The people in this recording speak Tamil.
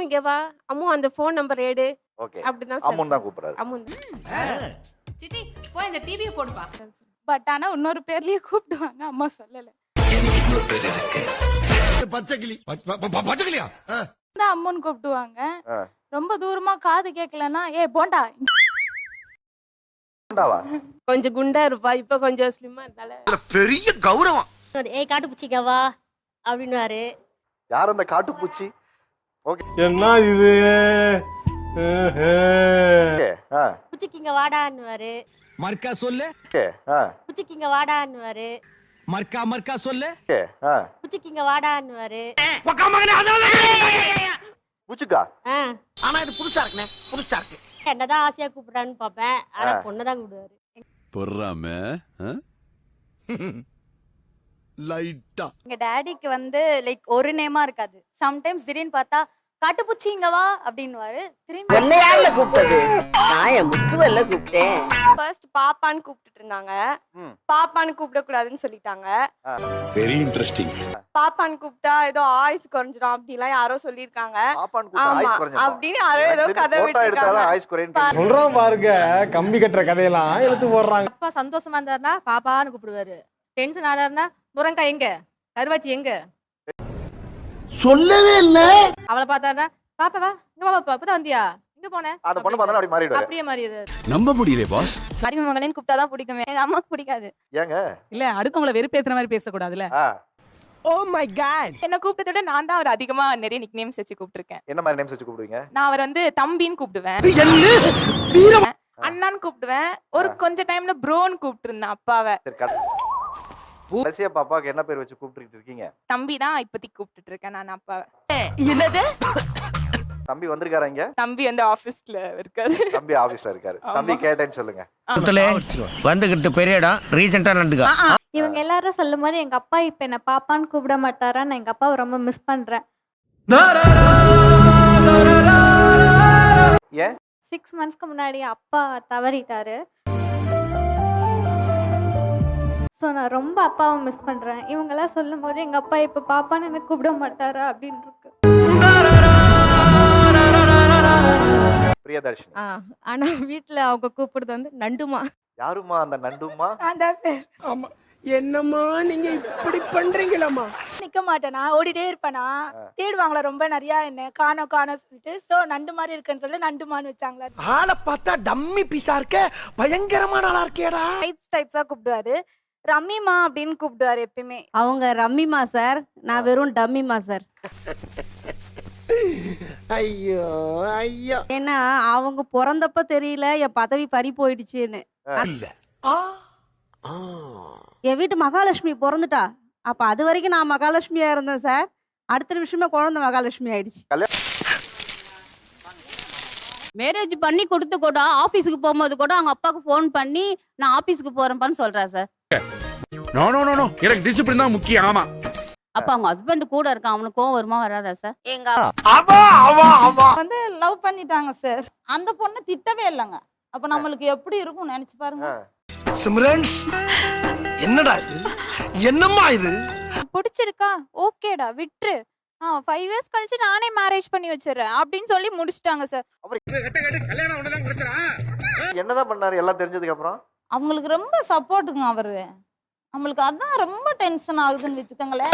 இங்க வா. அம்மு அந்த ஃபோன் நம்பர் எடு. ஓகே. அப்படிதான் அம்மன் தான் கூப்பிடுறாரு. அம்மு சிட்டி போய் இந்த டிவியை போடுப்பா பட் ஆனா இன்னொரு பேர்லயே கூப்பிடுவாங்க. அம்மா சொல்லல. பச்சைக்கிளியா? தான் அம்மன் கூப்பிடுவாங்க. ஆ. ரொம்ப தூரமா காது கேட்கலன்னா ஏ போண்டா. கொஞ்சம் குண்டா இருப்பா. இப்ப கொஞ்சம் ஸ்லிம்மா இருந்தால. பெரிய கௌரவம். ஏய் காட்டு பூச்சிக்கவா அப்படின்னாரு யார் அந்த காட்டுப்பூச்சி? என்ன இது? ஓகே ஆ. பூச்சிக்கு இங்க வாடான்னுவாரு. மர்க்கா சொல்லு. ஓகே ஆ. பூச்சிக்கு இங்க வாடான்னுவாரு. மர்க்கா மர்க்கா சொல்லு. ஓகே ஆ. பூச்சிக்கு இங்க வாடான்னுவாரு பூச்சிக்கா ஆனா இது புதுசா இருக்குனே புதுசா இருக்கு. என்னதான் ஆசையா கூப்பிடுறான்னு பாப்பேன். ஆனா. பொண்ணதான் கூப்பிடுவாரு. பொறாம லைட்டா எங்க டாடிக்கு வந்து லைக் ஒரு நேமா இருக்காது. சம்டைம்ஸ் திடீர்னு பார்த்தா காட்டுப்பூச்சி இங்க வா அப்படின்னுவாரு. திரும்பி யாருல கூப்பிட்டது. நான் என் முத்துவல்ல கூப்பிட்டேன். ஃபர்ஸ்ட் பாப்பான்னு கூப்பிட்டுட்டு இருந்தாங்க. பாப்பான்னு கூப்பிடக்கூடாதுன்னு சொல்லிட்டாங்க. வெரி இன்ட்ரெஸ்டிங் பாப்பான்னு கூப்பிட்டா ஏதோ ஆயுஸ் குறைஞ்சிடும் அப்படிலாம் யாரோ சொல்லியிருக்காங்க. கூப்பிட்டா ஆமா? அப்படின்னு யாரோ ஏதோ கதை எடுத்தாதான் விட்டுருக்காங்க ஆயுஸ் சொல்றான் பாருங்க கம்பி கட்டுற கதையெல்லாம் எடுத்து போடுறாங்க. அப்பா சந்தோஷமா இருந்தாருன்னா பாப்பான்னு கூப்பிடுவாரு. டென்ஷன் ஆனாருன்னா முருங்கா எங்க? கருவாச்சி எங்க? சொல்லவே இல்ல. அவளை பார்த்தாருன்னா பாப்பா வா இங்க வா பாப்பா இப்பதான் வந்தியா? எங்க போன? அந்த பொண்ணு பார்த்தா அப்படி மாறிடுவாரு. அப்படியே மாறிடுவாரு. நம்ப முடியல பாஸ். மருமகளின்னு கூப்பிட்டாதான் பிடிக்குமே எங்க அம்மாக்கு பிடிக்காது. ஏங்க? இல்ல அடுத்தவங்கள வெறுப்பேத்துற மாதிரி பேசக்கூடாதுல்ல. ஆ. Oh my God. என்ன கூப்பிட்டதை விட நான் தான் அவர் அதிகமா நிறைய நிக் நேம்ஸ் வச்சு கூப்பிட்டுருக்கேன். என்ன மாதிரி நேம்ஸ் வச்சு கூப்பிடுவீங்க? நான் அவர் வந்து தம்பின்னு கூப்பிடுவேன். அண்ணான்னு கூப்பிடுவேன். ஒரு கொஞ்ச டைம்ல ப்ரோன்னு கூப்பிட்டு இருந்தேன் அப்பாவை. கடைசியா பாப்பாக்கு என்ன பேர் வச்சு கூப்பிட்டுட்டு இருக்கீங்க? தம்பி தான் இப்போதைக்கு கூப்பிட்டுட்டு இருக்கேன். நான் அப்பாவை என்னது? தம்பி வந்திருக்காரா இங்க? தம்பி வந்து ஆபீஸ்ல இருக்காரு. தம்பி ஆபீஸ்ல இருக்காரு. தம்பி கேட்டேன்னு சொல்லுங்க. வந்துகிட்டு பெரிய இடம் ரீசெண்டா நண்டுக்கா இவங்க எல்லாரும் சொல்லும் போது எங்க அப்பா இப்ப என்ன பாப்பான்னு கூப்பிட மாட்டாரா? நான் எங்க அப்பாவை ரொம்ப மிஸ் பண்றேன். ஏன்? சிக்ஸ் மந்த்ஸ்க்கு முன்னாடி அப்பா தவறிட்டாரு. ஸோ நான் ரொம்ப அப்பாவை மிஸ் பண்றேன். இவங்கெல்லாம் சொல்லும் போது எங்க அப்பா இப்ப பாப்பான்னு என்ன கூப்பிட மாட்டாரா அப்படின்னு இருக்கு பிரியதர்ஷினி ஆனா வீட்டுல அவங்க கூப்பிடுறது வந்து நண்டுமா. யாருமா அந்த நண்டுமா? ஆமா. என்னம்மா நீங்க இப்படி பண்றீங்களாமா நிக்க மாட்டேனா. ஓடிட்டே இருப்பேனா? தேடுவாங்களா ரொம்ப நிறைய என்ன? காணோம் காணோம் சொல்லிட்டு. சோ நண்டு மாதிரி இருக்குன்னு சொல்லி நண்டுமான்னு வச்சாங்களா? ஆளை பார்த்தா டம்மி பீஸா இருக்க. பயங்கரமான ஆளா இருக்கேடா டைப்ஸ் டைப்ஸா கூப்பிடுவாரு. ரம்மிமா அப்படின்னு கூப்பிடுவாரு எப்பயுமே. அவங்க ரம்மிமா சார் நான் வெறும் டம்மிமா சார். ஐயோ ஐயோ. ஏன்னா அவங்க பிறந்தப்ப தெரியல என் பதவி பறி போயிடுச்சுன்னு. என் வீட்டு மகாலட்சுமி பிறந்துட்டா. அப்ப அது வரைக்கும் நான் மகாலட்சுமியா இருந்தேன் சார். அடுத்த நிமிஷமே குழந்தை மகாலட்சுமி ஆயிடுச்சு. மேரேஜ் பண்ணி கொடுத்து கூட ஆபீஸுக்கு போகும்போது கூட அவங்க அப்பாவுக்கு ஃபோன் பண்ணி நான் ஆபீஸ்க்கு போறேன்ப்பான்னு சொல்றா sir. No no no no எனக்கு டிசிப்ளின் தான் முக்கியம். ஆமா. அப்ப அவங்க ஹஸ்பண்ட் கூட இருக்கான். அவனுக்கு கோவம் வருமா வராதா சார் எங்க அவா அவா அவா. வந்து லவ் பண்ணிட்டாங்க சார் அந்த பொண்ணு திட்டவே இல்லைங்க. அப்ப நம்மளுக்கு எப்படி இருக்கும் நினைச்சு பாருங்க. சிம்ரன்ஸ் என்னடா இது? என்னம்மா இது? பிடிச்சிருக்கா? ஓகேடா விட்டுரு. ஆ ஃபைவ் இயர்ஸ் கழிச்சு நானே மேரேஜ் பண்ணி வச்சிடுறேன். அப்படின்னு சொல்லி முடிச்சிட்டாங்க சார் என்னதான் பண்ணாரு? எல்லாம் தெரிஞ்சதுக்கு அப்புறம்? அவங்களுக்கு ரொம்ப சப்போர்ட்டுங்க அவரு. நம்மளுக்கு அதான் ரொம்ப டென்ஷன் ஆகுதுன்னு வச்சுக்கோங்களேன்.